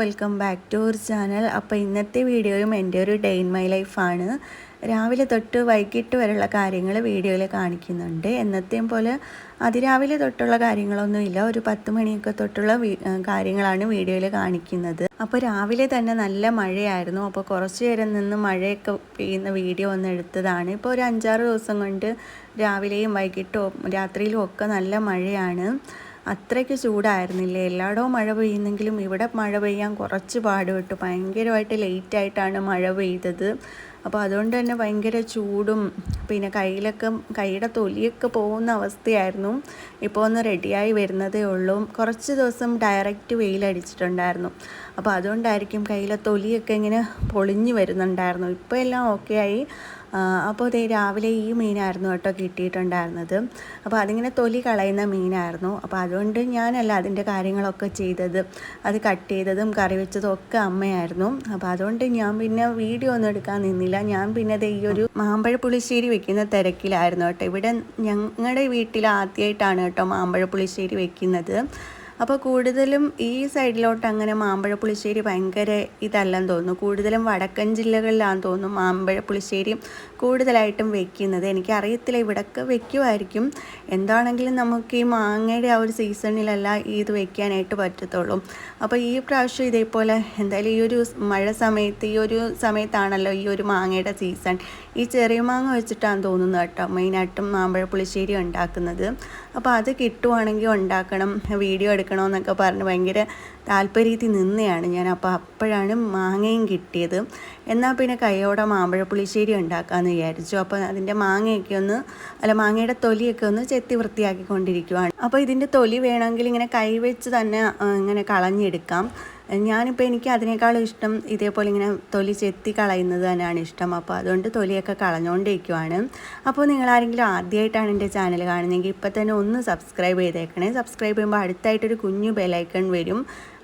Welcome back to our channel അപ്പോൾ ഇന്നത്തെ വീഡിയോയും എന്റെ ഒരു ഡേ ഇൻ മൈ ലൈഫാണ് രാവിലെ തൊട്ട് വൈകിട്ട് വരെയുള്ള കാര്യങ്ങൾ വീഡിയോയിൽ കാണിക്കുന്നുണ്ട്. എന്നത്തെയും പോലെ അതിരാവിലെ തൊട്ടുള്ള കാര്യങ്ങളൊന്നുമില്ല. ഒരു പത്ത് മണിയൊക്കെ തൊട്ടുള്ള കാര്യങ്ങളാണ് വീഡിയോയിൽ കാണിക്കുന്നത്. അപ്പോൾ രാവിലെ തന്നെ നല്ല മഴയായിരുന്നു. അപ്പോൾ കുറച്ച് നേരം നിന്ന് മഴയൊക്കെ പെയ്യുന്ന വീഡിയോ ഒന്ന് എടുത്തതാണ്. ഇപ്പോൾ ഒരു അഞ്ചാറ് ദിവസം കൊണ്ട് രാവിലെയും വൈകിട്ടും രാത്രിയിലും ഒക്കെ നല്ല മഴയാണ്. അത്രയ്ക്ക് ചൂടായിരുന്നില്ലേ? എല്ലായിടവും മഴ പെയ്യുന്നെങ്കിലും ഇവിടെ മഴ പെയ്യാൻ കുറച്ച് പാടുപെട്ടു. ഭയങ്കരമായിട്ട് ലേറ്റായിട്ടാണ് മഴ പെയ്തത്. അപ്പോൾ അതുകൊണ്ട് തന്നെ ഭയങ്കര ചൂടും പിന്നെ കയ്യിലൊക്കെ കൈയുടെ തൊലിയൊക്കെ പോകുന്ന അവസ്ഥയായിരുന്നു. ഇപ്പോൾ ഒന്ന് റെഡിയായി വരുന്നതേ ഉള്ളൂ. കുറച്ച് ദിവസം ഡയറക്റ്റ് വെയിലടിച്ചിട്ടുണ്ടായിരുന്നു അപ്പോൾ അതുകൊണ്ടായിരിക്കും കയ്യിലെ തൊലിയൊക്കെ ഇങ്ങനെ പൊളിഞ്ഞു വരുന്നുണ്ടായിരുന്നു. ഇപ്പോൾ എല്ലാം ഓക്കെ ആയി. അപ്പോൾ ദേ രാവിലെ ഈ മീനായിരുന്നു കേട്ടോ കിട്ടിയിട്ടുണ്ടായിരുന്നത്. അപ്പോൾ അതിങ്ങനെ തൊലി കളയുന്ന മീനായിരുന്നു. അപ്പോൾ അതുകൊണ്ട് ഞാനല്ല അതിന്റെ കാര്യങ്ങളൊക്കെ ചെയ്തത്. അത് കട്ട് ചെയ്തതും കറി വെച്ചതും ഒക്കെ അമ്മയായിരുന്നു. അപ്പോൾ അതുകൊണ്ട് ഞാൻ പിന്നെ വീഡിയോ ഒന്നും എടുക്കാൻ നിന്നില്ല. ഞാൻ പിന്നെ ദേ ഈ ഒരു മാമ്പഴ പുളിശ്ശേരി വെക്കുന്ന തിരക്കിലായിരുന്നു കേട്ടോ. ഇവിടെ ഞങ്ങളുടെ വീട്ടിൽ ആദ്യമായിട്ടാണ് കേട്ടോ മാമ്പഴ പുളിശ്ശേരി വെക്കുന്നത്. അപ്പോൾ കൂടുതലും ഈ സൈഡിലോട്ട് അങ്ങനെ മാമ്പഴ പുളിശ്ശേരി ഭയങ്കര ഇതല്ലെന്ന് തോന്നുന്നു. കൂടുതലും വടക്കൻ ജില്ലകളിലാണെന്ന് തോന്നുന്നു മാമ്പഴ പുളിശ്ശേരി കൂടുതലായിട്ടും വെക്കുന്നത്. എനിക്കറിയത്തില്ല ഇവിടൊക്കെ വെക്കുമായിരിക്കും എന്താണെങ്കിലും നമുക്ക് ഈ മാങ്ങയുടെ ആ ഒരു സീസണിലല്ല ഇത് വെക്കാനായിട്ട് പറ്റത്തുള്ളൂ. അപ്പോൾ ഈ പ്രാവശ്യം ഇതേപോലെ എന്തായാലും ഈ ഒരു മഴ സമയത്ത് ഈ ഒരു സമയത്താണല്ലോ ഈ ഒരു മാങ്ങയുടെ സീസൺ. ഈ ചെറിയ മാങ്ങ വെച്ചിട്ടാണ് തോന്നുന്നത് കേട്ടോ മെയിനായിട്ടും മാമ്പഴ പുളിശ്ശേരി ഉണ്ടാക്കുന്നത്. അപ്പോൾ അത് കിട്ടുവാണെങ്കിൽ ഉണ്ടാക്കണം വീഡിയോ എടുക്കണമെന്നൊക്കെ പറഞ്ഞ് ഭയങ്കര താല്പര്യത്തിൽ നിന്നെയാണ് ഞാൻ. അപ്പോൾ അപ്പോഴാണ് മാങ്ങയും കിട്ടിയത്. എന്നാൽ പിന്നെ കൈയോടെ മാമ്പഴ പുളിശ്ശേരി ഉണ്ടാക്കാമെന്ന് വിചാരിച്ചു. അപ്പോൾ അതിന്റെ മാങ്ങയൊക്കെ ഒന്ന് അല്ല മാങ്ങയുടെ തൊലിയൊക്കെ ഒന്ന് ചെത്തി വൃത്തിയാക്കിക്കൊണ്ടിരിക്കുവാണ്. അപ്പോൾ ഇതിന്റെ തൊലി വേണമെങ്കിൽ ഇങ്ങനെ കൈവച്ച് തന്നെ ഇങ്ങനെ കളഞ്ഞെടുക്കാം. ഞാനിപ്പോൾ എനിക്ക് അതിനേക്കാളും ഇഷ്ടം ഇതേപോലെ ഇങ്ങനെ തൊലി ചെത്തി കളയുന്നത് തന്നെയാണ് ഇഷ്ടം. അപ്പോൾ അതുകൊണ്ട് തൊലിയൊക്കെ കളഞ്ഞുകൊണ്ടിരിക്കുവാണ് അപ്പോൾ നിങ്ങൾ ആരെങ്കിലും ആദ്യമായിട്ടാണ് എന്റെ ചാനൽ കാണുന്നതെങ്കിൽ ഇപ്പോൾ തന്നെ ഒന്ന് സബ്സ്ക്രൈബ് ചെയ്തേക്കണേ. സബ്സ്ക്രൈബ് ചെയ്യുമ്പോൾ അടുത്തായിട്ടൊരു കുഞ്ഞു ബെലൈക്കൺ വരും.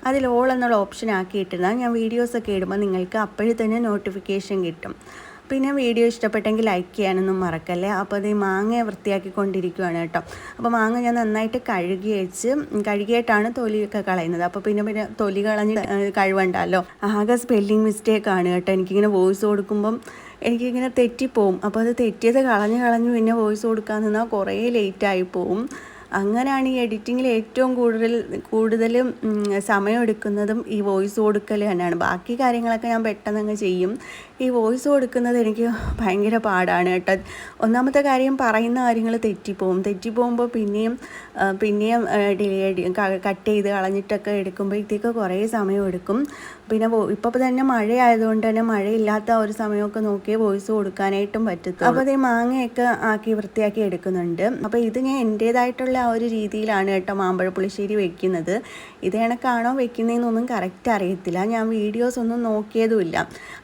അതിൽ ഓൾ എന്നുള്ള ഓപ്ഷൻ ആക്കിയിട്ടിരുന്നാൽ ഞാൻ വീഡിയോസൊക്കെ ഇടുമ്പോൾ നിങ്ങൾക്ക് അപ്പോഴും തന്നെ നോട്ടിഫിക്കേഷൻ കിട്ടും. പിന്നെ വീഡിയോ ഇഷ്ടപ്പെട്ടെങ്കിൽ ലൈക്ക് ചെയ്യാനൊന്നും മറക്കല്ലേ? അപ്പോൾ അത് ഈ മാങ്ങ വൃത്തിയാക്കിക്കൊണ്ടിരിക്കുകയാണ് കേട്ടോ. അപ്പോൾ മാങ്ങ ഞാൻ നന്നായിട്ട് കഴുകി വെച്ച് കഴുകിയിട്ടാണ് തൊലിയൊക്കെ കളയുന്നത്. അപ്പോൾ പിന്നെ പിന്നെ തൊലി കളഞ്ഞ് കഴിവുണ്ടല്ലോ ആകെ ആകെ സ്പെല്ലിംഗ് ആണ് കേട്ടോ. എനിക്കിങ്ങനെ വോയിസ് കൊടുക്കുമ്പം എനിക്കിങ്ങനെ തെറ്റിപ്പോവും. അപ്പോൾ അത് തെറ്റിയത് കളഞ്ഞ് കളഞ്ഞ് പിന്നെ വോയിസ് കൊടുക്കാൻ നിന്നാൽ കുറേ ലേറ്റായി പോവും. അങ്ങനെയാണ് ഈ എഡിറ്റിങ്ങിൽ ഏറ്റവും കൂടുതൽ കൂടുതലും സമയമെടുക്കുന്നതും ഈ വോയിസ് കൊടുക്കൽ തന്നെയാണ്. ബാക്കി കാര്യങ്ങളൊക്കെ ഞാൻ പെട്ടെന്ന് അങ്ങ് ചെയ്യും. ഈ വോയിസ് കൊടുക്കുന്നത് എനിക്ക് ഭയങ്കര പാടാണ് കേട്ടോ. ഒന്നാമത്തെ കാര്യം പറയുന്ന കാര്യങ്ങൾ തെറ്റിപ്പോവും. തെറ്റിപ്പോകുമ്പോൾ പിന്നെയും പിന്നെയും ഡിലേ കട്ട് ചെയ്ത് കളഞ്ഞിട്ടൊക്കെ എടുക്കുമ്പോഴത്തേക്ക് കുറേ സമയം എടുക്കും. പിന്നെ ഇപ്പോൾ തന്നെ മഴയായതുകൊണ്ട് തന്നെ മഴയില്ലാത്ത ഒരു സമയമൊക്കെ നോക്കിയേ വോയിസ് കൊടുക്കാനായിട്ടും പറ്റത്തു അപ്പോൾ അതേ മാങ്ങയൊക്കെ ആക്കി വൃത്തിയാക്കി എടുക്കുന്നുണ്ട്. അപ്പോൾ ഇത് ഞാൻ എന്റേതായിട്ടുള്ള ആ ഒരു രീതിയിലാണ് കേട്ടോ മാമ്പഴ പുളിശ്ശേരി വെക്കുന്നത്. ഇത് കണക്കാണോ വെക്കുന്നതെന്നൊന്നും കറക്റ്റ് അറിയത്തില്ല. ഞാൻ വീഡിയോസ് ഒന്നും നോക്കിയതുമില്ല.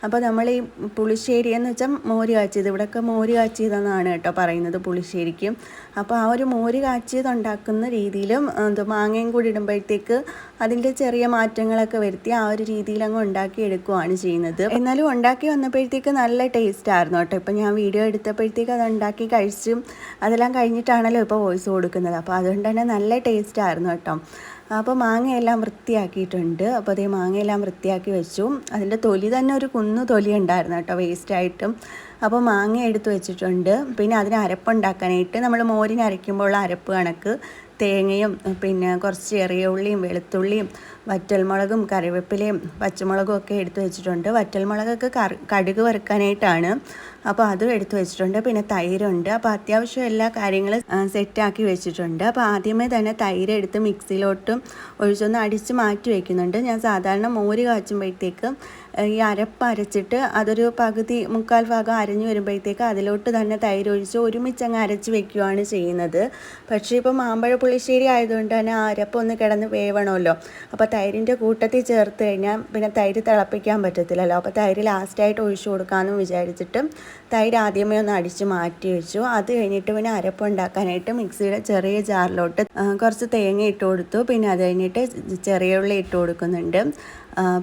അപ്പോൾ നമ്മൾ ഈ പുളിശ്ശേരി എന്ന് വെച്ചാൽ മോര് കാച്ചിയത്. ഇവിടെയൊക്കെ മോര് കാച്ചിയതെന്നാണ് കേട്ടോ പറയുന്നത് പുളിശ്ശേരിക്കും. അപ്പോൾ ആ ഒരു മോര് കാച്ചിയത് ഉണ്ടാക്കുന്ന രീതിയിലും എന്ത് മാങ്ങയും കൂടി ഇടുമ്പോഴത്തേക്ക് അതിന്റെ ചെറിയ മാറ്റങ്ങളൊക്കെ വരുത്തി ആ ഒരു രീതിയിൽ അങ്ങ് ഉണ്ടാക്കി എടുക്കുകയാണ് ചെയ്യുന്നത്. എന്നാലും ഉണ്ടാക്കി വന്നപ്പോഴത്തേക്ക് നല്ല ടേസ്റ്റ് ആയിരുന്നു കേട്ടോ. ഇപ്പം ഞാൻ വീഡിയോ എടുത്തപ്പോഴത്തേക്ക് അത് ഉണ്ടാക്കി കഴിച്ചും അതെല്ലാം കഴിഞ്ഞിട്ടാണല്ലോ ഇപ്പോൾ വോയിസ് കൊടുക്കുന്നത്. അപ്പോൾ അതുകൊണ്ട് തന്നെ നല്ല ടേസ്റ്റ് ആയിരുന്നു കേട്ടോ. അപ്പോൾ മാങ്ങയെല്ലാം വൃത്തിയാക്കിയിട്ടുണ്ട്. അപ്പോൾ അതേ മാങ്ങയെല്ലാം വൃത്തിയാക്കി വെച്ചു. അതിന്റെ തൊലി തന്നെ ഒരു കുന്നു തൊലി ഉണ്ടായിരുന്നു കേട്ടോ വേസ്റ്റായിട്ടും. അപ്പോൾ മാങ്ങ എടുത്തു വെച്ചിട്ടുണ്ട്. പിന്നെ അതിന് അരപ്പുണ്ടാക്കാനായിട്ട് നമ്മൾ മോരിന് അരയ്ക്കുമ്പോൾ ഉള്ള അരപ്പ് കണക്ക് തേങ്ങയും പിന്നെ കുറച്ച് ചെറിയ ഉള്ളിയും വെളുത്തുള്ളിയും വറ്റൽമുളകും കറിവേപ്പിലയും പച്ചമുളകും ഒക്കെ എടുത്തു വെച്ചിട്ടുണ്ട്. വറ്റൽമുളകൊക്കെ കറി കടുക് വറുക്കാനായിട്ടാണ്. അപ്പോൾ അതും എടുത്തു വെച്ചിട്ടുണ്ട്. പിന്നെ തൈരുണ്ട്. അപ്പോൾ അത്യാവശ്യം എല്ലാ കാര്യങ്ങളും സെറ്റാക്കി വെച്ചിട്ടുണ്ട്. അപ്പോൾ ആദ്യമേ തന്നെ തൈര് എടുത്ത് മിക്സിയിലോട്ടും ഒഴിച്ചൊന്ന് അടിച്ച് മാറ്റി വയ്ക്കുന്നുണ്ട് ഞാൻ സാധാരണ മോര് കാച്ചുമ്പോഴത്തേക്ക് ഈ അരപ്പ് അരച്ചിട്ട് അതൊരു പകുതി മുക്കാൽ ഭാഗം അരഞ്ഞു വരുമ്പോഴത്തേക്ക് അതിലോട്ട് തന്നെ തൈര് ഒഴിച്ച് ഒരുമിച്ച് അങ്ങ് അരച്ച് വെക്കുകയാണ് ചെയ്യുന്നത്. പക്ഷേ ഇപ്പോൾ മാമ്പഴ പുളിശ്ശേരി ആയതുകൊണ്ട് തന്നെ ആ അരപ്പ് ഒന്ന് കിടന്ന് വേവണമല്ലോ. അപ്പോൾ തൈരിന്റെ കൂട്ടത്തിൽ ചേർത്ത് കഴിഞ്ഞാൽ പിന്നെ തൈര് തിളപ്പിക്കാൻ പറ്റത്തില്ലല്ലോ. അപ്പോൾ തൈര് ലാസ്റ്റായിട്ട് ഒഴിച്ചു കൊടുക്കാമെന്ന് വിചാരിച്ചിട്ട് തൈര് ആദ്യമേ ഒന്ന് അടിച്ച് മാറ്റി വെച്ചു. അത് കഴിഞ്ഞിട്ട് പിന്നെ അരപ്പ് ഉണ്ടാക്കാനായിട്ട് മിക്സിയുടെ ചെറിയ ജാറിലോട്ട് കുറച്ച് തേങ്ങ ഇട്ട് കൊടുത്തു. പിന്നെ അത് കഴിഞ്ഞിട്ട് ചെറിയ ഉള്ളി ഇട്ട് കൊടുക്കുന്നുണ്ട്.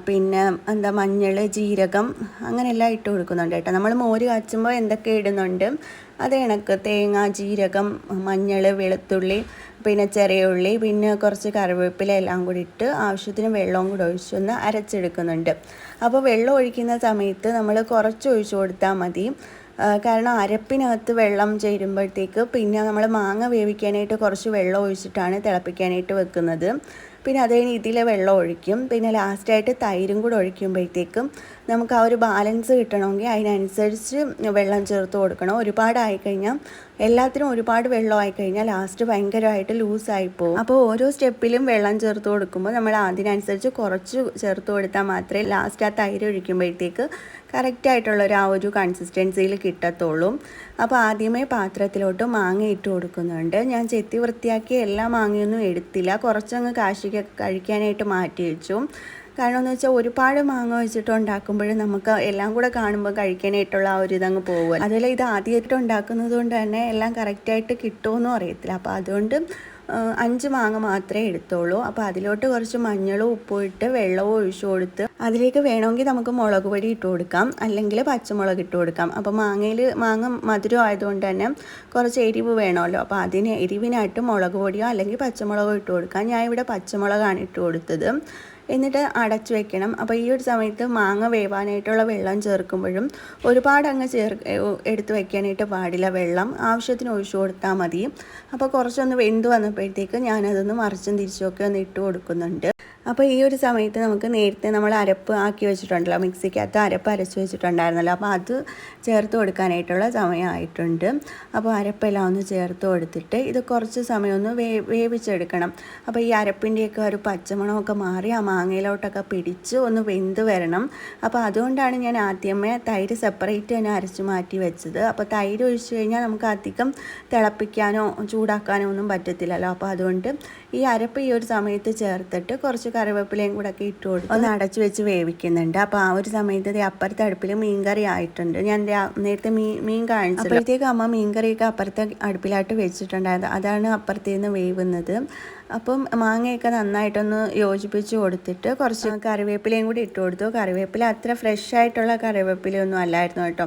പിന്നെ എന്താ മഞ്ഞൾ ജീരകം അങ്ങനെയെല്ലാം ഇട്ട് കൊടുക്കുന്നുണ്ട് കേട്ടോ. നമ്മൾ മോര് കാച്ചുമ്പോൾ എന്തൊക്കെ ഇടുന്നുണ്ട്? അത് കണക്ക് തേങ്ങ ജീരകം മഞ്ഞൾ വെളുത്തുള്ളി പിന്നെ ചെറിയ ഉള്ളി പിന്നെ കുറച്ച് കറിവേപ്പില എല്ലാം കൂടി ഇട്ട് ആവശ്യത്തിന് വെള്ളവും കൂടി ഒഴിച്ചൊന്ന് അരച്ചെടുക്കുന്നുണ്ട്. അപ്പോൾ വെള്ളം ഒഴിക്കുന്ന സമയത്ത് നമ്മൾ കുറച്ച് ഒഴിച്ചു കൊടുത്താൽ മതി. കാരണം അരപ്പിനകത്ത് വെള്ളം ചേരുമ്പോഴത്തേക്ക് പിന്നെ നമ്മൾ മാങ്ങ വേവിക്കാനായിട്ട് കുറച്ച് വെള്ളം ഒഴിച്ചിട്ടാണ് തിളപ്പിക്കാനായിട്ട് വെക്കുന്നത്. പിന്നെ അത് കഴിഞ്ഞ് ഇതിലെ വെള്ളം ഒഴിക്കും. പിന്നെ ലാസ്റ്റായിട്ട് തൈരും കൂടെ ഒഴിക്കുമ്പോഴത്തേക്കും നമുക്ക് ആ ഒരു ബാലൻസ് കിട്ടണമെങ്കിൽ അതിനനുസരിച്ച് വെള്ളം ചേർത്ത് കൊടുക്കണം. ഒരുപാടായി കഴിഞ്ഞാൽ എല്ലാത്തിനും ഒരുപാട് വെള്ളമായി കഴിഞ്ഞാൽ ലാസ്റ്റ് ഭയങ്കരമായിട്ട് ലൂസായി പോകും. അപ്പോൾ ഓരോ സ്റ്റെപ്പിലും വെള്ളം ചേർത്ത് കൊടുക്കുമ്പോൾ നമ്മൾ അതിനനുസരിച്ച് കുറച്ച് ചേർത്ത് കൊടുത്താൽ മാത്രമേ ലാസ്റ്റ് ആ തൈര് ഒഴിക്കുമ്പോഴത്തേക്ക് കറക്റ്റായിട്ടുള്ള ഒരു ആ ഒരു കൺസിസ്റ്റൻസിയിൽ കിട്ടത്തുള്ളൂ. അപ്പോൾ ആദ്യമേ പാത്രത്തിലോട്ട് മാങ്ങ ഇട്ട് കൊടുക്കുന്നുണ്ട്. ഞാൻ ചെത്തി വൃത്തിയാക്കി എല്ലാ മാങ്ങയൊന്നും എടുത്തില്ല. കുറച്ചങ്ങ് കാശിക്ക് കഴിക്കാനായിട്ട് മാറ്റി വെച്ചു. കാരണം എന്ന് വെച്ചാൽ ഒരുപാട് മാങ്ങ വെച്ചിട്ട് ഉണ്ടാക്കുമ്പോൾ നമുക്ക് എല്ലാം കൂടെ കാണുമ്പോൾ കഴിക്കാനായിട്ടുള്ള ആ ഒരു ഇതങ്ങ് പോകുമല്ലോ അതുപോലെ ഇത് ആദ്യമായിട്ട് ഉണ്ടാക്കുന്നത് കൊണ്ട് തന്നെ എല്ലാം കറക്റ്റായിട്ട് കിട്ടുമെന്നും അറിയത്തില്ല. അപ്പോൾ അതുകൊണ്ട് അഞ്ച് മാങ്ങ മാത്രമേ എടുത്തോളൂ. അപ്പോൾ അതിലോട്ട് കുറച്ച് മഞ്ഞളും ഉപ്പും ഇട്ട് വെള്ളവും ഒഴിച്ചു കൊടുത്ത് അതിലേക്ക് വേണമെങ്കിൽ നമുക്ക് മുളക് പൊടി ഇട്ട് കൊടുക്കാം. അല്ലെങ്കിൽ പച്ചമുളക് ഇട്ട് കൊടുക്കാം. അപ്പോൾ മാങ്ങയിൽ മാങ്ങ മധുരം ആയതുകൊണ്ട് തന്നെ കുറച്ച് എരിവ് വേണമല്ലോ. അപ്പോൾ അതിന് എരിവിനായിട്ട് മുളക് പൊടിയോ അല്ലെങ്കിൽ പച്ചമുളകോ ഇട്ട് കൊടുക്കാം. ഞാൻ ഇവിടെ പച്ചമുളകാണ് ഇട്ട് കൊടുത്തത്. എന്നിട്ട് അടച്ചു വെക്കണം. അപ്പോൾ ഈ ഒരു സമയത്ത് മാങ്ങ വേവാനായിട്ടുള്ള വെള്ളം ചേർക്കുമ്പോഴും ഒരുപാട് അങ്ങ് ചേർ എടുത്ത് വെക്കാനായിട്ട് പാടില്ല വെള്ളം. ആവശ്യത്തിന് ഒഴിച്ചു കൊടുത്താൽ മതി. അപ്പോൾ കുറച്ചൊന്ന് വെന്ത് വന്നപ്പോഴത്തേക്ക് ഞാനതൊന്ന് മറിച്ചും തിരിച്ചുമൊക്കെ ഒന്ന് ഇട്ട് കൊടുക്കുന്നുണ്ട്. അപ്പോൾ ഈ ഒരു സമയത്ത് നമുക്ക് നേരത്തെ നമ്മൾ അരപ്പ് ആക്കി വെച്ചിട്ടുണ്ടല്ലോ മിക്സിക്കകത്ത് അരപ്പ് അരച്ച് വെച്ചിട്ടുണ്ടായിരുന്നല്ലോ. അപ്പോൾ അത് ചേർത്ത് കൊടുക്കാനായിട്ടുള്ള സമയമായിട്ടുണ്ട്. അപ്പോൾ അരപ്പെല്ലാം ഒന്ന് ചേർത്ത് കൊടുത്തിട്ട് ഇത് കുറച്ച് സമയം ഒന്ന് വേ വേവിച്ചെടുക്കണം. അപ്പോൾ ഈ അരപ്പിന്റെയൊക്കെ ഒരു പച്ചമണമൊക്കെ മാറി ആ മാങ്ങയിലോട്ടൊക്കെ പിടിച്ച് ഒന്ന് വെന്ത് വരണം. അപ്പോൾ അതുകൊണ്ടാണ് ഞാൻ ആദ്യമേ തൈര് സെപ്പറേറ്റ് തന്നെ അരച്ച് മാറ്റി വെച്ചത്. അപ്പോൾ തൈര് ഒഴിച്ച് കഴിഞ്ഞാൽ നമുക്ക് അധികം തിളപ്പിക്കാനോ ചൂടാക്കാനോ ഒന്നും പറ്റത്തില്ലല്ലോ. അപ്പോൾ അതുകൊണ്ട് ഈ അരപ്പ് ഈ ഒരു സമയത്ത് ചേർത്തിട്ട് കുറച്ച് കറിവേപ്പിലയും കൂടെ ഒക്കെ ഇട്ട് കൊടുത്ത് ഒന്ന് അടച്ച് വെച്ച് വേവിക്കുന്നുണ്ട്. അപ്പോൾ ആ ഒരു സമയത്ത് അപ്പുറത്തെ അടുപ്പിൽ മീൻകറി ആയിട്ടുണ്ട്. ഞാൻ നേരത്തെ മീൻ മീൻ കാണിച്ചു അപ്പോഴത്തേക്ക് അമ്മ മീൻകറിയൊക്കെ അപ്പുറത്തെ അടുപ്പിലായിട്ട് വെച്ചിട്ടുണ്ടായത് അതാണ് അപ്പുറത്തേന്ന് വേവുന്നത്. അപ്പം മാങ്ങയൊക്കെ നന്നായിട്ടൊന്ന് യോജിപ്പിച്ച് കൊടുത്തിട്ട് കുറച്ച് കറിവേപ്പിലയും കൂടി ഇട്ട് കൊടുത്തു. കറിവേപ്പില അത്ര ഫ്രഷ് ആയിട്ടുള്ള കറിവേപ്പിലയൊന്നും അല്ലായിരുന്നു കേട്ടോ.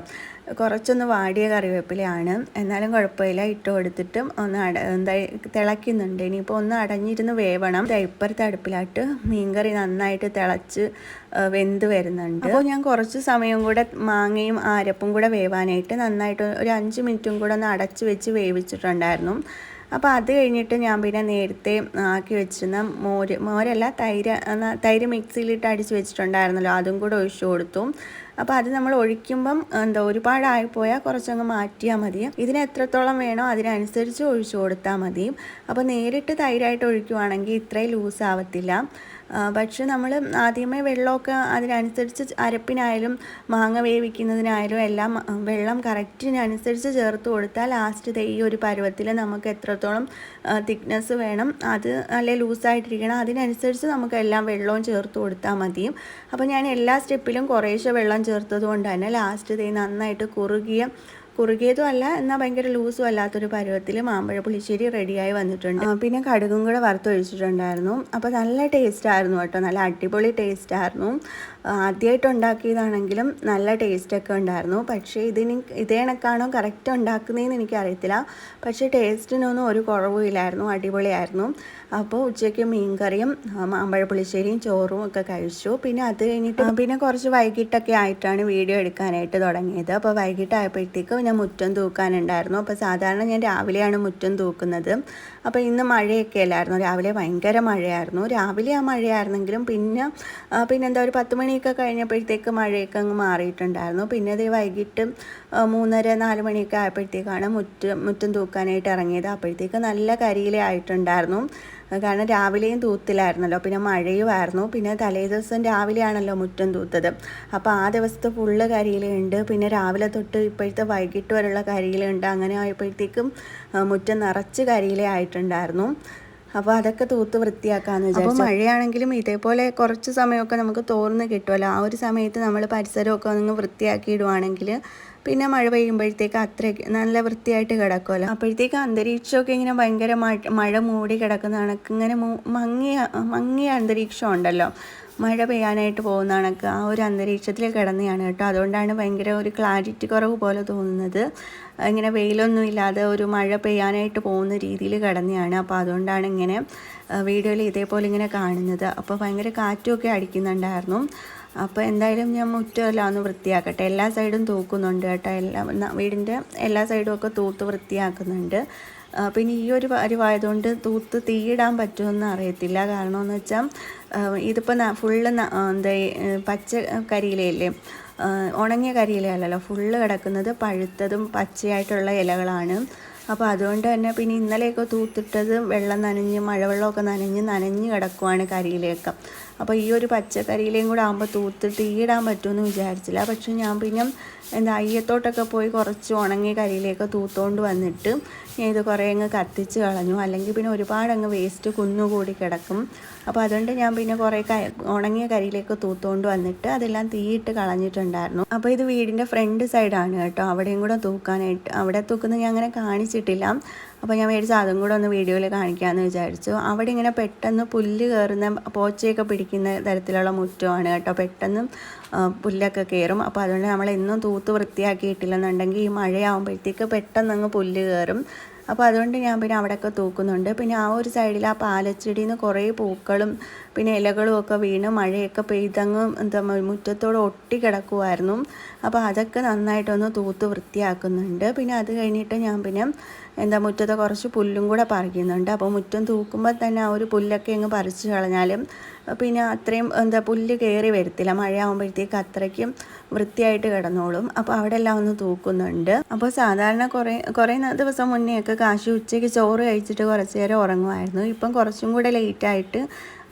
കുറച്ചൊന്ന് വാടിയ കറിവേപ്പിലയാണ്. എന്നാലും കുഴപ്പമില്ല ഇട്ട് കൊടുത്തിട്ടും ഒന്ന് അട എന്താ തിളയ്ക്കുന്നുണ്ട്. ഇനിയിപ്പോൾ ഒന്ന് അടഞ്ഞിരുന്ന് വേവണം. ഇപ്പുറത്തെ അടുപ്പിലായിട്ട് മീൻകറി നന്നായിട്ട് തിളച്ച് വെന്ത് വരുന്നുണ്ട്. അപ്പോൾ ഞാൻ കുറച്ച് സമയം കൂടെ മാങ്ങയും ആരപ്പും കൂടെ വേവാനായിട്ട് നന്നായിട്ട് ഒരു അഞ്ച് മിനിറ്റും കൂടെ ഒന്ന് അടച്ച് വെച്ച് വേവിച്ചിട്ടുണ്ടായിരുന്നു. അപ്പോൾ അത് കഴിഞ്ഞിട്ട് ഞാൻ പിന്നെ നേരത്തെ ആക്കി വെച്ചിരുന്ന മോര് മോരല്ല തൈര് തൈര് മിക്സിയിലിട്ട് അടിച്ച് വെച്ചിട്ടുണ്ടായിരുന്നല്ലോ. അതും കൂടെ ഒഴിച്ചു കൊടുത്തു. അപ്പോൾ അത് നമ്മൾ ഒഴിക്കുമ്പം എന്താ ഒരുപാടായിപ്പോയാൽ കുറച്ചങ്ങ് മാറ്റിയാൽ മതി. ഇതിന് എത്രത്തോളം വേണോ അതിനനുസരിച്ച് ഒഴിച്ചു കൊടുത്താൽ മതി. അപ്പോൾ നേരിട്ട് തൈരായിട്ട് ഒഴിക്കുവാണെങ്കിൽ ഇത്രയും ലൂസ് ആവത്തില്ല പക്ഷെ നമ്മൾ ആദ്യമേ വെള്ളമൊക്കെ അതിനനുസരിച്ച് അരപ്പിനായാലും മാങ്ങ വേവിക്കുന്നതിനായാലും എല്ലാം വെള്ളം കറക്റ്റിനനുസരിച്ച് ചേർത്ത് കൊടുത്താൽ ലാസ്റ്റ് ഈ ഒരു പരുവത്തിൽ നമുക്ക് എത്രത്തോളം തിക്നെസ് വേണം അത് അല്ലെ ലൂസായിട്ടിരിക്കണം അതിനനുസരിച്ച് നമുക്ക് എല്ലാം വെള്ളവും ചേർത്ത് കൊടുത്താൽ മതിയും. അപ്പോൾ ഞാൻ എല്ലാ സ്റ്റെപ്പിലും കുറേശ്ശെ വെള്ളം ചേർത്തത് കൊണ്ട് തന്നെ ലാസ്റ്റ് തൈ നന്നായിട്ട് കുറുകിയ കുറുകിയതും അല്ല എന്നാൽ ഭയങ്കര ലൂസും അല്ലാത്തൊരു പരുവത്തിൽ മാമ്പഴ പുളിശ്ശേരി റെഡിയായി വന്നിട്ടുണ്ട്. പിന്നെ കടുകും കൂടെ വറുത്തൊഴിച്ചിട്ടുണ്ടായിരുന്നു. അപ്പോൾ നല്ല ടേസ്റ്റ് ആയിരുന്നു കേട്ടോ. നല്ല അടിപൊളി ടേസ്റ്റ് ആയിരുന്നു. ആദ്യമായിട്ട് ഉണ്ടാക്കിയതാണെങ്കിലും നല്ല ടേസ്റ്റൊക്കെ ഉണ്ടായിരുന്നു. പക്ഷേ ഇതിന് ഇതേ കണക്കാണോ കറക്റ്റ് ഉണ്ടാക്കുന്നതെന്ന് എനിക്കറിയത്തില്ല. പക്ഷേ ടേസ്റ്റിനൊന്നും ഒരു കുറവുമില്ലായിരുന്നു അടിപൊളിയായിരുന്നു. അപ്പോൾ ഉച്ചയ്ക്ക് മീൻകറിയും മാമ്പഴ പുളിശ്ശേരിയും ചോറും ഒക്കെ കഴിച്ചു. പിന്നെ അത് കഴിഞ്ഞിട്ട് പിന്നെ കുറച്ച് വൈകിട്ടൊക്കെ ആയിട്ടാണ് വീഡിയോ എടുക്കാനായിട്ട് തുടങ്ങിയത്. അപ്പോൾ വൈകിട്ടായപ്പോഴത്തേക്കും ഞാൻ മുറ്റം തൂക്കാനുണ്ടായിരുന്നു. അപ്പോൾ സാധാരണ ഞാൻ രാവിലെയാണ് മുറ്റം തൂക്കുന്നത്. അപ്പോൾ ഇന്ന് മഴയൊക്കെ അല്ലായിരുന്നു. രാവിലെ ഭയങ്കര മഴയായിരുന്നു. രാവിലെ ആ മഴയായിരുന്നെങ്കിലും പിന്നെ പിന്നെന്താ ഒരു പത്ത് മണിയൊക്കെ കഴിഞ്ഞപ്പോഴത്തേക്ക് മഴയൊക്കെ അങ്ങ് മാറിയിട്ടുണ്ടായിരുന്നു. പിന്നെ അത് വൈകിട്ട് മൂന്നര നാല് മണിയൊക്കെ ആയപ്പോഴത്തേക്കാണ് മുറ്റം മുറ്റം തൂക്കാനായിട്ട് ഇറങ്ങിയത്. അപ്പോഴത്തേക്ക് നല്ല കരിയിലായിട്ടുണ്ടായിരുന്നു കാരണം രാവിലെയും തൂത്തിലായിരുന്നല്ലോ പിന്നെ മഴയുമായിരുന്നു. പിന്നെ തലേ ദിവസം രാവിലെയാണല്ലോ മുറ്റം തൂത്തത്. അപ്പോൾ ആ ദിവസത്തെ ഫുള്ള് കരിയിലുണ്ട് പിന്നെ രാവിലെ തൊട്ട് ഇപ്പോഴത്തെ വൈകിട്ട് വരെയുള്ള കരിയിലുണ്ട് അങ്ങനെ ആയപ്പോഴത്തേക്കും മുറ്റം നിറച്ച് കരിയില ആയിട്ടുണ്ടായിരുന്നു. അപ്പോൾ അതൊക്കെ തൂത്ത് വൃത്തിയാക്കാമെന്ന് വിചാരിച്ചു. അപ്പോൾ മഴയാണെങ്കിലും ഇതേപോലെ കുറച്ച് സമയമൊക്കെ നമുക്ക് തോർന്ന് കിട്ടുമല്ലോ ആ ഒരു സമയത്ത് നമ്മൾ പരിസരമൊക്കെ ഒന്ന് വൃത്തിയാക്കി ഇടുവാണെങ്കിൽ പിന്നെ മഴ പെയ്യുമ്പോഴത്തേക്ക് അത്ര നല്ല വൃത്തിയായിട്ട് കിടക്കുമല്ലോ അപ്പോഴത്തേക്ക് അന്തരീക്ഷമൊക്കെ ഇങ്ങനെ ഭയങ്കര മഴ മൂടി കിടക്കുന്ന കണക്ക് ഇങ്ങനെ മങ്ങിയ മങ്ങിയ അന്തരീക്ഷം ഉണ്ടല്ലോ. മഴ പെയ്യാനായിട്ട് പോകുന്ന കണക്ക് ആ ഒരു അന്തരീക്ഷത്തിൽ കിടന്നെയാണ് കേട്ടോ. അതുകൊണ്ടാണ് ഭയങ്കര ഒരു ക്ലാരിറ്റി കുറവ് പോലെ തോന്നുന്നത്. ഇങ്ങനെ വെയിലൊന്നും ഇല്ലാതെ ഒരു മഴ പെയ്യാനായിട്ട് പോകുന്ന രീതിയിൽ കിടന്നെയാണ്. അപ്പോൾ അതുകൊണ്ടാണ് ഇങ്ങനെ വീഡിയോയിൽ ഇതേപോലെ ഇങ്ങനെ കാണുന്നത്. അപ്പോൾ ഭയങ്കര കാറ്റുമൊക്കെ അടിക്കുന്നുണ്ടായിരുന്നു. അപ്പോൾ എന്തായാലും ഞാൻ മുറ്റമെല്ലാം ഒന്ന് വൃത്തിയാക്കട്ടെ. എല്ലാ സൈഡും തൂക്കുന്നുണ്ട് കേട്ടോ. എല്ലാം വീടിന്റെ എല്ലാ സൈഡും ഒക്കെ തൂത്ത് വൃത്തിയാക്കുന്നുണ്ട്. പിന്നെ ഈ ഒരു അരിവായതുകൊണ്ട് തൂത്ത് തീയിടാൻ പറ്റുമെന്ന് അറിയത്തില്ല. കാരണം എന്ന് വെച്ചാൽ ഇതിപ്പോൾ ഫുള്ള് എന്താ പച്ച കരിയിലയില്ലേ? ഉണങ്ങിയ കരിയിലയല്ലല്ലോ. ഫുള്ള് കിടക്കുന്നത് പഴുത്തതും പച്ചയായിട്ടുള്ള ഇലകളാണ്. അപ്പോൾ അതുകൊണ്ട് തന്നെ പിന്നെ ഇന്നലെയൊക്കെ തൂത്തിട്ടത് വെള്ളം നനഞ്ഞ് മഴവെള്ളമൊക്കെ നനഞ്ഞ് നനഞ്ഞ് കിടക്കുവാണ് കരിയിലയൊക്കെ. അപ്പോൾ ഈ ഒരു പച്ചക്കരിയിലയും കൂടെ ആകുമ്പോൾ തൂത്തിട്ട് ഈടാൻ പറ്റുമെന്ന് വിചാരിച്ചില്ല. പക്ഷെ ഞാൻ പിന്നെ എന്താ അയ്യത്തോട്ടൊക്കെ പോയി കുറച്ച് ഉണങ്ങിയ കരിയിലയൊക്കെ തൂത്തുകൊണ്ട് വന്നിട്ട് ഞാൻ ഇത് കുറേ അങ്ങ് കത്തിച്ച് കളഞ്ഞു. അല്ലെങ്കിൽ പിന്നെ ഒരുപാട് അങ്ങ് വേസ്റ്റ് കുന്നുകൂടി കിടക്കും. അപ്പോൾ അതുകൊണ്ട് ഞാൻ പിന്നെ കുറേ ക ഉണങ്ങിയ കരിയിലേക്ക് തൂത്തുകൊണ്ട് വന്നിട്ട് അതെല്ലാം തീയിട്ട് കളഞ്ഞിട്ടുണ്ടായിരുന്നു. അപ്പോൾ ഇത് വീടിന്റെ ഫ്രണ്ട് സൈഡാണ് കേട്ടോ. അവിടെയും കൂടെ തൂക്കാനായിട്ട്. അവിടെ തൂക്കുന്നത് ഞാൻ അങ്ങനെ കാണിച്ചിട്ടില്ല. അപ്പോൾ ഞാൻ മേടിച്ച അതും കൂടെ ഒന്ന് വീഡിയോയിൽ കാണിക്കാമെന്ന് വിചാരിച്ചു. അവിടെ ഇങ്ങനെ പെട്ടെന്ന് പുല്ല് കയറുന്ന പോച്ചയൊക്കെ പിടിക്കുന്ന തരത്തിലുള്ള മുറ്റമാണ് കേട്ടോ. പെട്ടെന്ന് പുല്ലൊക്കെ കയറും അപ്പോൾ അതുകൊണ്ട് നമ്മൾ എന്നും തൂത്ത് വൃത്തിയാക്കിയിട്ടില്ലെന്നുണ്ടെങ്കിൽ ഈ മഴയാകുമ്പോഴത്തേക്ക് പെട്ടെന്ന് അങ്ങ് പുല്ല് കയറും അപ്പോൾ അതുകൊണ്ട് ഞാൻ പിന്നെ അവിടെയൊക്കെ തൂക്കുന്നുണ്ട്. പിന്നെ ആ ഒരു സൈഡിൽ ആ പാലച്ചെടിയിൽ നിന്ന് കുറേ പൂക്കളും പിന്നെ ഇലകളും ഒക്കെ വീണ് മഴയൊക്കെ പെയ്തങ്ങ് എന്താ മുറ്റത്തോട് ഒട്ടി കിടക്കുമായിരുന്നു അപ്പോൾ അതൊക്കെ നന്നായിട്ടൊന്ന് തൂത്ത് വൃത്തിയാക്കുന്നുണ്ട്. പിന്നെ അത് കഴിഞ്ഞിട്ട് ഞാൻ പിന്നെ എന്താ മുറ്റത്തെ കുറച്ച് പുല്ലും കൂടെ പറിക്കുന്നുണ്ട്. അപ്പോൾ മുറ്റം തൂക്കുമ്പോൾ തന്നെ ആ ഒരു പുല്ലൊക്കെ അങ്ങ് പറിച്ച് കളഞ്ഞാലും പിന്നെ അത്രയും എന്താ പുല്ല് കയറി വരത്തില്ല. മഴയാകുമ്പോഴത്തേക്ക് അത്രയ്ക്കും വൃത്തിയായിട്ട് കിടന്നോളും. അപ്പോൾ അവിടെ എല്ലാം ഒന്ന് തൂക്കുന്നുണ്ട്. അപ്പോൾ സാധാരണ കുറേ കുറേ ദിവസം മുന്നേ ഒക്കെ കാശി ഉച്ചയ്ക്ക് ചോറ് കഴിച്ചിട്ട് കുറച്ച് നേരം ഉറങ്ങുമായിരുന്നു. ഇപ്പം കുറച്ചും കൂടെ ലേറ്റായിട്ട്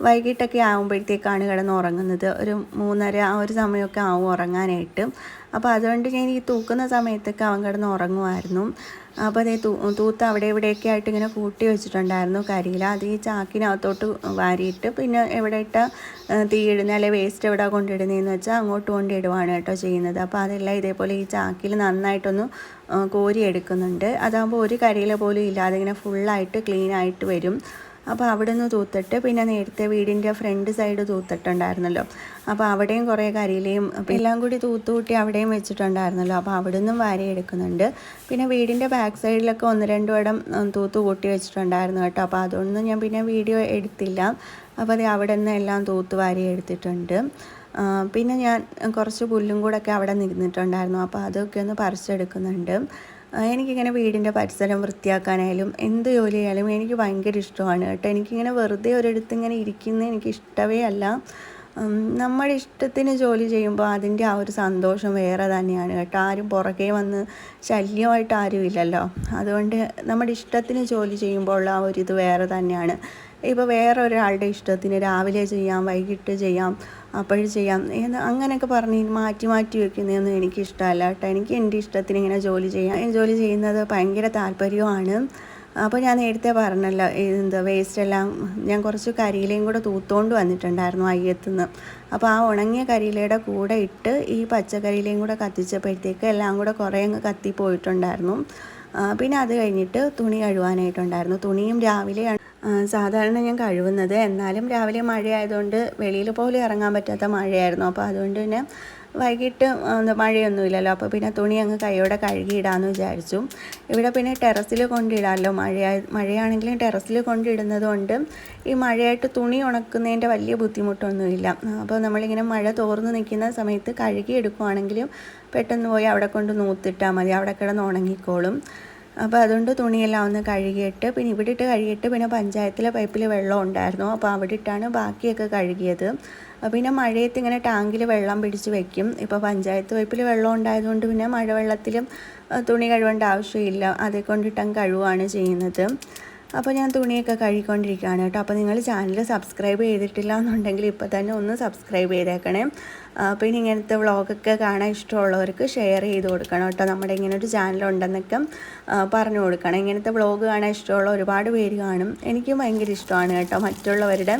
വൈകിട്ടൊക്കെ ആകുമ്പോഴത്തേക്കാണ് കിടന്ന് ഉറങ്ങുന്നത്. ഒരു മൂന്നര ആ ഒരു സമയമൊക്കെ ആവും ഉറങ്ങാനായിട്ട്. അപ്പോൾ അതുകൊണ്ട് ഞാൻ ഈ തൂക്കുന്ന സമയത്തൊക്കെ അവൻ കിടന്ന് ഉറങ്ങുമായിരുന്നു. അപ്പോൾ അതേ തൂ തൂത്ത് അവിടെ ഇവിടെയൊക്കെ ആയിട്ട് ഇങ്ങനെ കൂട്ടി വെച്ചിട്ടുണ്ടായിരുന്നു കരിയില. അത് ഈ ചാക്കിനകത്തോട്ട് വാരിയിട്ട് പിന്നെ എവിടെ ഇട്ട തീയിടുന്ന അല്ലെ വേസ്റ്റ് എവിടെ കൊണ്ടിടുന്നതെന്ന് വെച്ചാൽ അങ്ങോട്ട് കൊണ്ടിടുവാണ് കേട്ടോ ചെയ്യുന്നത്. അപ്പോൾ അതെല്ലാം ഇതേപോലെ ഈ ചാക്കിൽ നന്നായിട്ടൊന്ന് കോരിയെടുക്കുന്നുണ്ട്. അതാകുമ്പോൾ ഒരു കരിയില പോലും ഇല്ലാതെ ഇങ്ങനെ ഫുള്ളായിട്ട് ക്ലീനായിട്ട് വരും. അപ്പോൾ അവിടെ നിന്ന് തൂത്തിട്ട് പിന്നെ നേരത്തെ വീടിന്റെ ഫ്രണ്ട് സൈഡ് തൂത്തിട്ടുണ്ടായിരുന്നല്ലോ. അപ്പോൾ അവിടെയും കുറേ കരിയിലയും എല്ലാം കൂടി തൂത്തുകൂട്ടി അവിടെയും വെച്ചിട്ടുണ്ടായിരുന്നല്ലോ. അപ്പോൾ അവിടെ നിന്നും വാരി എടുക്കുന്നുണ്ട്. പിന്നെ വീടിന്റെ ബാക്ക് സൈഡിലൊക്കെ ഒന്ന് രണ്ടു ഇടം തൂത്ത് കൂട്ടി വെച്ചിട്ടുണ്ടായിരുന്നു കേട്ടോ. അപ്പോൾ അതൊന്നും ഞാൻ പിന്നെ വീഡിയോ എടുത്തില്ല. അപ്പോൾ അത് അവിടെ നിന്ന് എല്ലാം തൂത്ത് വാരി എടുത്തിട്ടുണ്ട്. പിന്നെ ഞാൻ കുറച്ച് പുല്ലും കൂടെ ഒക്കെ അവിടെ നിന്നിട്ടുണ്ടായിരുന്നു. അപ്പോൾ അതൊക്കെ ഒന്ന് പറിച്ചെടുക്കുന്നുണ്ട്. എനിക്കിങ്ങനെ വീടിന്റെ പരിസരം വൃത്തിയാക്കാനായാലും എന്ത് ജോലി ചെയ്യാലും എനിക്ക് ഭയങ്കര ഇഷ്ടമാണ് കേട്ടോ. എനിക്കിങ്ങനെ വെറുതെ ഒരിടത്ത് ഇങ്ങനെ ഇരിക്കുന്നത് എനിക്ക് ഇഷ്ടമേ അല്ല നമ്മുടെ ഇഷ്ടത്തിന് ജോലി ചെയ്യുമ്പോൾ അതിന്റെ ആ ഒരു സന്തോഷം വേറെ തന്നെയാണ് കേട്ടോ. ആരും പുറകെ വന്ന് ശല്യമായിട്ട് ആരും ഇല്ലല്ലോ. അതുകൊണ്ട് നമ്മുടെ ഇഷ്ടത്തിന് ജോലി ചെയ്യുമ്പോൾ ആ ഒരു ഇത് വേറെ തന്നെയാണ്. ഇപ്പോൾ വേറെ ഒരാളുടെ ഇഷ്ടത്തിന് രാവിലെ ചെയ്യാം വൈകിട്ട് ചെയ്യാം അപ്പോഴും ചെയ്യാം. ഏത് അങ്ങനെയൊക്കെ പറഞ്ഞ് മാറ്റി മാറ്റി വെക്കുന്നതൊന്നും എനിക്ക് ഇഷ്ടമല്ല കേട്ടോ. എനിക്ക് എന്റെ ഇഷ്ടത്തിന് ഇങ്ങനെ ജോലി ചെയ്യാം. ജോലി ചെയ്യുന്നത് ഭയങ്കര താല്പര്യമാണ്. അപ്പോൾ ഞാൻ നേരത്തെ പറഞ്ഞല്ലോ എന്താ വേസ്റ്റ് എല്ലാം ഞാൻ കുറച്ച് കരിയിലയും കൂടെ തൂത്തുകൊണ്ട് വന്നിട്ടുണ്ടായിരുന്നു അയ്യത്തുനിന്ന്. അപ്പോൾ ആ ഉണങ്ങിയ കരിയിലയുടെ കൂടെ ഇട്ട് ഈ പച്ചക്കരിയിലയും കൂടെ കത്തിച്ചപ്പോഴത്തേക്ക് എല്ലാം കൂടെ കുറേ അങ്ങ് കത്തിപ്പോയിട്ടുണ്ടായിരുന്നു പിന്നെ അത് കഴിഞ്ഞിട്ട് തുണി കഴുകാനായിട്ടുണ്ടായിരുന്നു തുണിയും രാവിലെയാണ് സാധാരണ ഞാൻ കഴുകുന്നത് എന്നാലും രാവിലെ മഴയായതുകൊണ്ട് വെളിയിൽ പോലും ഇറങ്ങാൻ പറ്റാത്ത മഴയായിരുന്നു. അപ്പോൾ അതുകൊണ്ട് തന്നെ വൈകിട്ട് മഴയൊന്നുമില്ലല്ലോ. അപ്പോൾ പിന്നെ തുണി അങ്ങ് കൈയോടെ കഴുകിയിടാമെന്ന് വിചാരിച്ചു. ഇവിടെ പിന്നെ ടെറസിൽ കൊണ്ടിടാമല്ലോ മഴ മഴയാണെങ്കിലും ടെറസിൽ കൊണ്ടിടുന്നത് കൊണ്ട് ഈ മഴയായിട്ട് തുണി ഉണക്കുന്നതിന്റെ വലിയ ബുദ്ധിമുട്ടൊന്നുമില്ല. അപ്പോൾ നമ്മളിങ്ങനെ മഴ തോർന്ന് നിൽക്കുന്ന സമയത്ത് കഴുകി എടുക്കുവാണെങ്കിലും പെട്ടെന്ന് പോയി അവിടെ കൊണ്ട് നൂത്തിട്ടാൽ മതി. അവിടെ കിടന്ന് ഉണങ്ങിക്കോളും. അപ്പോൾ അതുകൊണ്ട് തുണിയെല്ലാം ഒന്ന് കഴുകിയിട്ട് പിന്നെ ഇവിടെ ഇട്ട് കഴുകിയിട്ട് പിന്നെ പഞ്ചായത്തിലെ പൈപ്പിൽ വെള്ളം ഉണ്ടായിരുന്നു. അപ്പോൾ അവിടെ ഇട്ടാണ് ബാക്കിയൊക്കെ കഴുകിയത്. പിന്നെ മഴയത്ത് ഇങ്ങനെ ടാങ്കിൽ വെള്ളം പിടിച്ച് വെക്കും. ഇപ്പോൾ പഞ്ചായത്ത് പൈപ്പിൽ വെള്ളം ഉണ്ടായതുകൊണ്ട് പിന്നെ മഴവെള്ളത്തിലും തുണി കഴുകേണ്ട ആവശ്യമില്ല. അതേ കൊണ്ടിട്ടങ്ങ് കഴുകുകയാണ് ചെയ്യുന്നത്. അപ്പോൾ ഞാൻ തുണിയൊക്കെ കഴുകിക്കൊണ്ടിരിക്കുകയാണ് കേട്ടോ. അപ്പോൾ നിങ്ങൾ ചാനൽ സബ്സ്ക്രൈബ് ചെയ്തിട്ടില്ല എന്നുണ്ടെങ്കിൽ ഇപ്പോൾ തന്നെ ഒന്ന് സബ്സ്ക്രൈബ് ചെയ്തേക്കണേ. പിന്നെ ഇങ്ങനത്തെ വ്ളോഗൊക്കെ കാണാൻ ഇഷ്ടമുള്ളവർക്ക് ഷെയർ ചെയ്ത് കൊടുക്കണം കേട്ടോ. നമ്മുടെ ഇങ്ങനെ ഒരു ചാനലുണ്ടെന്നൊക്കെ പറഞ്ഞു കൊടുക്കണം. ഇങ്ങനത്തെ വ്ളോഗ് കാണാൻ ഇഷ്ടമുള്ള ഒരുപാട് പേര് കാണും. എനിക്കും ഭയങ്കര ഇഷ്ടമാണ് കേട്ടോ. മറ്റുള്ളവരുടെ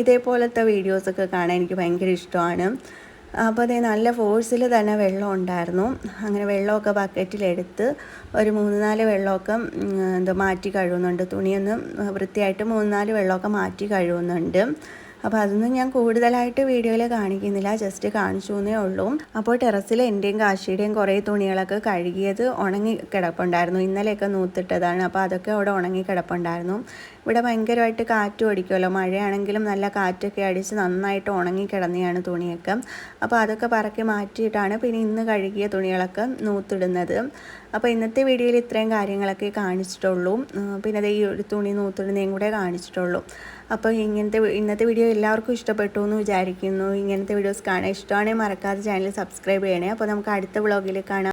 ഇതേപോലത്തെ വീഡിയോസൊക്കെ കാണാൻ എനിക്ക് ഭയങ്കര ഇഷ്ടമാണ്. അപ്പോൾ അതേ നല്ല ഫോഴ്സിൽ തന്നെ വെള്ളം ഉണ്ടായിരുന്നു. അങ്ങനെ വെള്ളമൊക്കെ ബക്കറ്റിലെടുത്ത് ഒരു മൂന്ന് നാല് വെള്ളമൊക്കെ എന്തോ മാറ്റി കഴുകുന്നുണ്ട്. തുണിയൊന്നും വൃത്തിയായിട്ട് മൂന്ന് നാല് വെള്ളമൊക്കെ മാറ്റി കഴുകുന്നുണ്ട്. അപ്പോൾ അതൊന്നും ഞാൻ കൂടുതലായിട്ട് വീഡിയോയിൽ കാണിക്കുന്നില്ല. ജസ്റ്റ് കാണിച്ചു എന്നേ ഉള്ളൂ. അപ്പോൾ ടെറസിൽ എന്റെയും കാശിയുടെയും കുറേ തുണികളൊക്കെ കഴുകിയത് ഉണങ്ങി കിടപ്പുണ്ടായിരുന്നു ഇന്നലെയൊക്കെ നൂത്തിട്ടതാണ്. അപ്പോൾ അതൊക്കെ അവിടെ ഉണങ്ങി കിടപ്പുണ്ടായിരുന്നു ഇവിടെ ഭയങ്കരമായിട്ട് കാറ്റും അടിക്കുമല്ലോ. മഴയാണെങ്കിലും നല്ല കാറ്റൊക്കെ അടിച്ച് നന്നായിട്ട് ഉണങ്ങി കിടന്നെയാണ് തുണിയൊക്കെ. അപ്പോൾ അതൊക്കെ പറക്കി മാറ്റിയിട്ടാണ് പിന്നെ ഇന്ന് കഴുകിയ തുണികളൊക്കെ നൂത്തിടുന്നത്. അപ്പോൾ ഇന്നത്തെ വീഡിയോയിൽ ഇത്രയും കാര്യങ്ങളൊക്കെ കാണിച്ചിട്ടുള്ളൂ. പിന്നെ ഈ ഒരു തുണി നൂത്തിടുന്നതും കൂടെ കാണിച്ചിട്ടുള്ളൂ. അപ്പോൾ ഇങ്ങനത്തെ ഇന്നത്തെ വീഡിയോ എല്ലാവർക്കും ഇഷ്ടപ്പെട്ടു എന്ന് വിചാരിക്കുന്നു. ഇങ്ങനത്തെ വീഡിയോസ് കാണാൻ ഇഷ്ടമാണെങ്കിൽ മറക്കാതെ ചാനൽ സബ്സ്ക്രൈബ് ചെയ്യണേ. അപ്പോൾ നമുക്ക് അടുത്ത വ്ളോഗിൽ കാണാം.